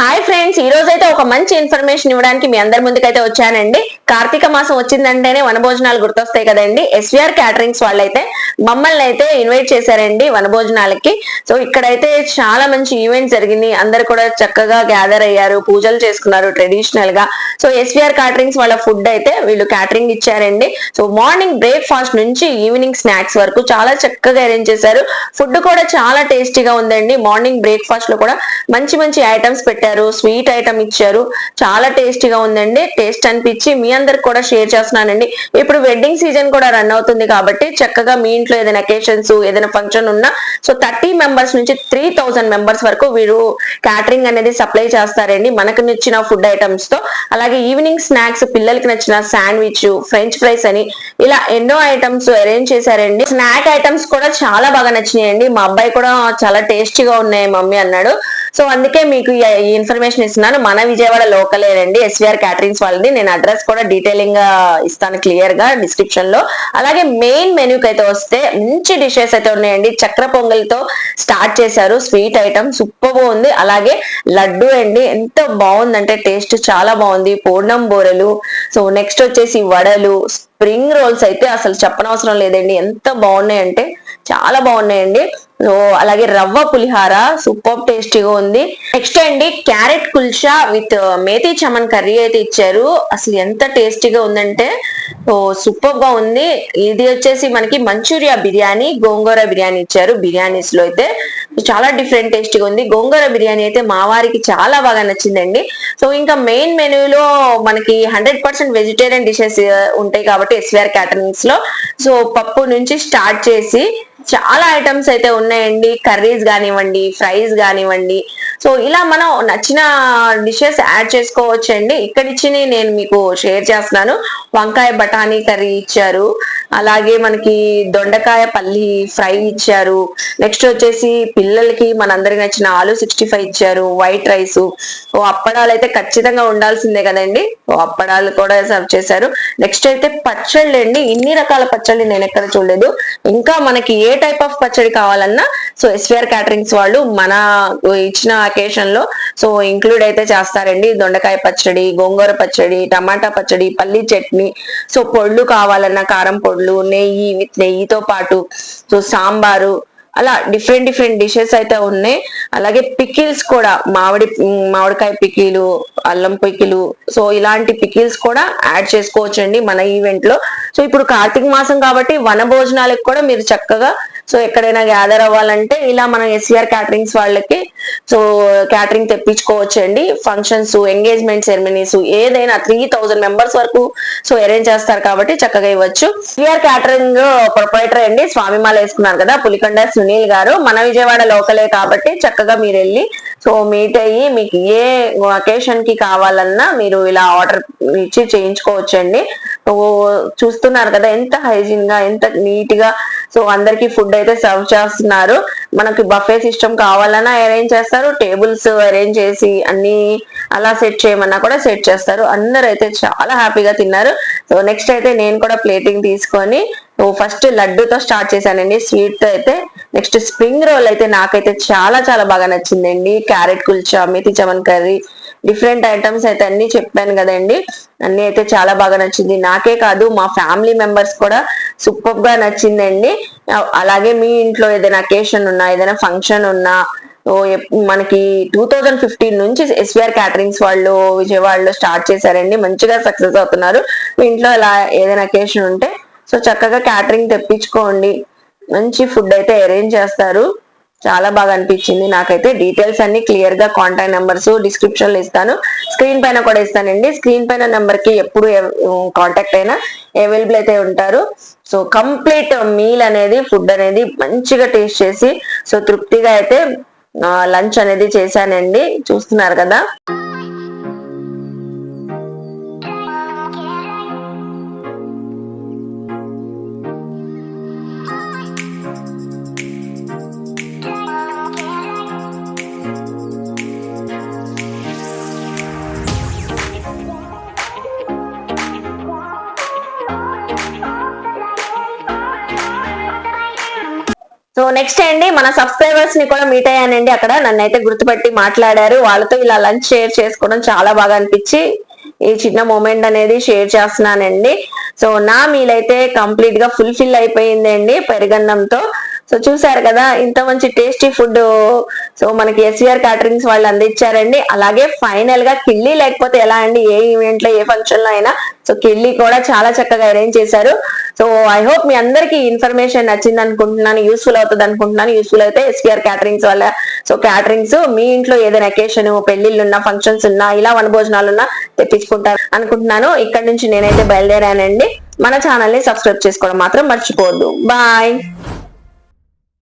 Hi friends ఈ రోజు అయితే ఒక మంచి ఇన్ఫర్మేషన్ ఇవ్వడానికి మీ అందరి ముందుకైతే వచ్చానండి. కార్తీక మాసం వచ్చిందంటేనే వనభోజనాలు గుర్తొస్తాయి కదండి. ఎస్విఆర్ క్యాటరింగ్స్ వాళ్ళైతే మమ్మల్ని అయితే ఇన్వైట్ చేశారండి వనభోజనాలకి. సో ఇక్కడైతే చాలా మంచి ఈవెంట్ జరిగింది. అందరు కూడా చక్కగా గ్యాదర్ అయ్యారు పూజలు చేసుకున్నారు ట్రెడిషనల్గా. సో ఎస్విఆర్ క్యాటరింగ్స్ వాళ్ళ ఫుడ్ అయితే వీళ్ళు క్యాటరింగ్ ఇచ్చారండి. సో మార్నింగ్ బ్రేక్ఫాస్ట్ నుంచి ఈవినింగ్ స్నాక్స్ వరకు చాలా చక్కగా అరేంజ్ చేశారు. ఫుడ్ కూడా చాలా టేస్టీగా ఉందండి. మార్నింగ్ బ్రేక్ఫాస్ట్లో కూడా మంచి మంచి ఐటమ్స్ పెట్టారు. స్వీట్ ఐటమ్ ఇచ్చారు. చాలా టేస్టీగా ఉందండి. టేస్ట్ అనిపించి మీ అందరికి కూడా షేర్ చేస్తున్నానండి. ఇప్పుడు వెడ్డింగ్ సీజన్ కూడా రన్ అవుతుంది కాబట్టి చక్కగా మీ ఇంట్లో ఏదైనా అకేషన్స్ ఏదైనా ఫంక్షన్ ఉన్నా సో థర్టీ మెంబర్స్ నుంచి త్రీ థౌసండ్ మెంబర్స్ వరకు వీరు క్యాటరింగ్ అనేది సప్లై చేస్తారండి. మనకు నచ్చిన ఫుడ్ ఐటమ్స్తో. అలాగే ఈవినింగ్ స్నాక్స్ పిల్లలకి నచ్చిన శాండ్విచ్ ఫ్రెంచ్ ఫ్రైస్ అని ఇలా ఎన్నో ఐటమ్స్ అరేంజ్ చేశారండి. స్నాక్ ఐటమ్స్ కూడా చాలా బాగా నచ్చినాయండి. మా అబ్బాయి కూడా చాలా టేస్టీగా ఉన్నాయి మమ్మీ అన్నాడు. సో అందుకే మీకు ఈ ఇన్ఫర్మేషన్ ఇస్తున్నాను. మన విజయవాడ లోకలేనండి ఎస్విఆర్ క్యాటరింగ్స్ వాళ్ళది. నేను అడ్రస్ కూడా డీటెయిలింగ్గా ఇస్తాను క్లియర్గా డిస్క్రిప్షన్లో. అలాగే మెయిన్ మెనూకి అయితే వస్తే మంచి డిషెస్ అయితే ఉన్నాయండి. చక్ర పొంగల్తో స్టార్ట్ చేశారు. స్వీట్ ఐటమ్ సూపర్ ఉంది. అలాగే లడ్డు అండి. ఎంత బాగుందంటే టేస్ట్ చాలా బాగుంది. పూర్ణం బూరెలు. సో నెక్స్ట్ వచ్చేసి వడలు. స్ప్రింగ్ రోల్స్ అయితే అసలు చెప్పనవసరం లేదండి. ఎంత బాగున్నాయి అంటే చాలా బాగున్నాయండి. సో అలాగే రవ్వ పులిహార సూపర్ టేస్టీగా ఉంది. నెక్స్ట్ అండి carrot kulcha with uh, methi chaman curry అయితే ఇచ్చారు. అసలు ఎంత టేస్టీగా ఉందంటే సో సూపర్గా ఉంది. ఇది వచ్చేసి మనకి మంచూరియా బిర్యానీ గోంగూర బిర్యానీ ఇచ్చారు బిర్యానీస్లో అయితే. చాలా డిఫరెంట్ టేస్టీగా ఉంది. గోంగూర బిర్యానీ అయితే మా వారికి చాలా బాగా నచ్చిందండి. సో ఇంకా మెయిన్ మెనూలో మనకి hundred percent vegetarian dishes uh, ఉంటాయి కాబట్టి ఎస్విఆర్ క్యాటరింగ్స్లో సో పప్పు నుంచి స్టార్ట్ చేసి చాలా ఐటమ్స్ అయితే ఉన్నాయండి. కర్రీస్ కానివ్వండి ఫ్రైస్ కానివ్వండి సో ఇలా మనం నచ్చిన డిషెస్ యాడ్ చేసుకోవచ్చండి. ఇక్కడిచ్చి నేను మీకు షేర్ చేస్తున్నాను. వంకాయ బఠానీ కర్రీ ఇచ్చారు. అలాగే మనకి దొండకాయ పల్లి ఫ్రై ఇచ్చారు. నెక్స్ట్ వచ్చేసి పిల్లలకి మనందరికి నచ్చిన ఆలు సిక్స్టీ ఫైవ్ ఇచ్చారు. వైట్ రైస్ ఓ అప్పడాలు అయితే ఖచ్చితంగా ఉండాల్సిందే కదండి. ఓ అప్పడాలు కూడా సర్వ్ చేశారు. నెక్స్ట్ అయితే పచ్చళ్ళు అండి ఇన్ని రకాల పచ్చళ్ళు నేను ఎక్కడ చూడలేదు. ఇంకా మనకి ఏ టైప్ ఆఫ్ పచ్చడి కావాలన్నా సో ఎస్విఆర్ క్యాటరింగ్స్ వాళ్ళు మన ఇచ్చిన అకేషన్లో సో ఇంక్లూడ్ అయితే చేస్తారండి. దొండకాయ పచ్చడి గోంగూర పచ్చడి టమాటా పచ్చడి పల్లి చట్నీ. సో పొళ్ళు కావాలన్నా కారం పొళ్ళు నెయ్యి విత్ నెయ్యితో పాటు సో సాంబారు అలా డిఫరెంట్ డిఫరెంట్ డిషెస్ అయితే ఉన్నాయి. అలాగే పికిల్స్ కూడా మామిడి మామిడికాయ పికిలు అల్లం పికిలు సో ఇలాంటి పికిల్స్ కూడా యాడ్ చేసుకోవచ్చండి మన ఈవెంట్లో. సో ఇప్పుడు కార్తీక మాసం కాబట్టి వన భోజనాలకు కూడా మీరు చక్కగా సో ఎక్కడైనా గ్యాదర్ అవ్వాలంటే ఇలా మనం ఎస్సీఆర్ క్యాటరింగ్స్ వాళ్ళకి సో క్యాటరింగ్ తెప్పించుకోవచ్చండి. ఫంక్షన్స్ ఎంగేజ్మెంట్ సెరమనీస్ ఏదైనా త్రీ థౌజండ్ మెంబర్స్ వరకు సో అరేంజ్ చేస్తారు కాబట్టి చక్కగా ఇవ్వచ్చు. సిఆర్ క్యాటరింగ్ ప్రొపరేటర్ అండి స్వామిమాల వేసుకున్నారు కదా పులికొండ సునీల్ గారు. మన విజయవాడ లోకలే కాబట్టి చక్కగా మీరు వెళ్ళి సో మీట్ అయ్యి మీకు ఏ అకేషన్కి కావాలన్నా మీరు ఇలా ఆర్డర్ ఇచ్చి చేయించుకోవచ్చండి. చూస్తున్నారు కదా ఎంత హైజీన్గా ఎంత నీట్గా సో అందరికి ఫుడ్ అయితే సర్వ్ చేస్తున్నారు. మనకి బఫే సిస్టమ్ కావాలన్నా అరేంజ్ చేస్తారు. టేబుల్స్ అరేంజ్ చేసి అన్ని అలా సెట్ చేయమన్నా కూడా సెట్ చేస్తారు. అందరు అయితే చాలా హ్యాపీగా తిన్నారు. సో నెక్స్ట్ అయితే నేను కూడా ప్లేటింగ్ తీసుకొని ఫస్ట్ లడ్డూతో స్టార్ట్ చేశానండి. స్వీట్ అయితే నెక్స్ట్ స్ప్రింగ్ రోల్ అయితే నాకైతే చాలా చాలా బాగా నచ్చిందండి. Carrot kulcha methi chaman curry different items అయితే అన్ని చెప్పాను కదండి. అన్ని అయితే చాలా బాగా నచ్చింది. నాకే కాదు మా ఫ్యామిలీ మెంబర్స్ కూడా సూపర్గా నచ్చిందండి అలాగే మీ ఇంట్లో ఏదైనా అకేషన్ ఉన్నా ఏదైనా ఫంక్షన్ ఉన్నా మనకి టూ థౌజండ్ ఫిఫ్టీన్ నుంచి ఎస్విఆర్ క్యాటరింగ్స్ వాళ్ళు విజయవాడలో స్టార్ట్ చేశారండి. మంచిగా సక్సెస్ అవుతున్నారు. మీ ఇంట్లో ఇలా ఏదైనా అకేషన్ ఉంటే సో చక్కగా క్యాటరింగ్ తెప్పించుకోండి. మంచి ఫుడ్ అయితే అరేంజ్ చేస్తారు. చాలా బాగా అనిపించింది. నాకైతే డీటెయిల్స్ అన్ని క్లియర్గా కాంటాక్ట్ నెంబర్స్ డిస్క్రిప్షన్లో ఇస్తాను. స్క్రీన్ పైన కూడా ఇస్తానండి. స్క్రీన్ పైన నెంబర్కి ఎప్పుడు కాంటాక్ట్ అయినా అవైలబుల్ అయితే ఉంటారు. సో కంప్లీట్ మీల్ అనేది ఫుడ్ అనేది మంచిగా టేస్ట్ చేసి సో తృప్తిగా అయితే లంచ్ అనేది చేశానండి. చూస్తున్నారు కదా? సో నెక్స్ట్ అండి మన సబ్స్క్రైబర్స్ని కూడా మీట్ అయ్యానండి అక్కడ. నన్ను అయితే గుర్తుపట్టి మాట్లాడారు. వాళ్ళతో ఇలా లంచ్ షేర్ చేసుకోవడం చాలా బాగా అనిపించి ఈ చిన్న మూమెంట్ అనేది షేర్ చేస్తున్నానండి. సో నా మీల్ అయితే కంప్లీట్గా ఫుల్ఫిల్ అయిపోయిందండి పెరుగన్నంతో. సో చూసారు కదా ఇంత మంచి టేస్టీ ఫుడ్ సో మనకి ఎస్విఆర్ క్యాటరింగ్స్ వాళ్ళు అందించారండి. అలాగే ఫైనల్గా కిళ్ళి లేకపోతే ఎలా అండి? ఏ ఈవెంట్లో ఏ ఫంక్షన్లో అయినా. సో కిళ్ళి కూడా చాలా చక్కగా అరేంజ్ చేశారు. సో ఐ హోప్ మీ అందరికి ఇన్ఫర్మేషన్ నచ్చింది అనుకుంటున్నాను యూస్ఫుల్ అవుతుంది అనుకుంటున్నాను. యూస్ఫుల్ అయితే ఎస్పీఆర్ క్యాటరింగ్స్ వల్ల. సో క్యాటరింగ్స్ మీ ఇంట్లో ఏదైనా అకేషన్ పెళ్ళిళ్ళు ఉన్నా ఫంక్షన్స్ ఉన్నా ఇలా వనభోజనాలు ఉన్నా తెప్పించుకుంటారు అనుకుంటున్నాను. ఇక్కడ నుంచి నేనైతే బయలుదేరానండి. మన ఛానల్ని సబ్స్క్రైబ్ చేసుకోవడం మాత్రం మర్చిపోవద్దు. బాయ్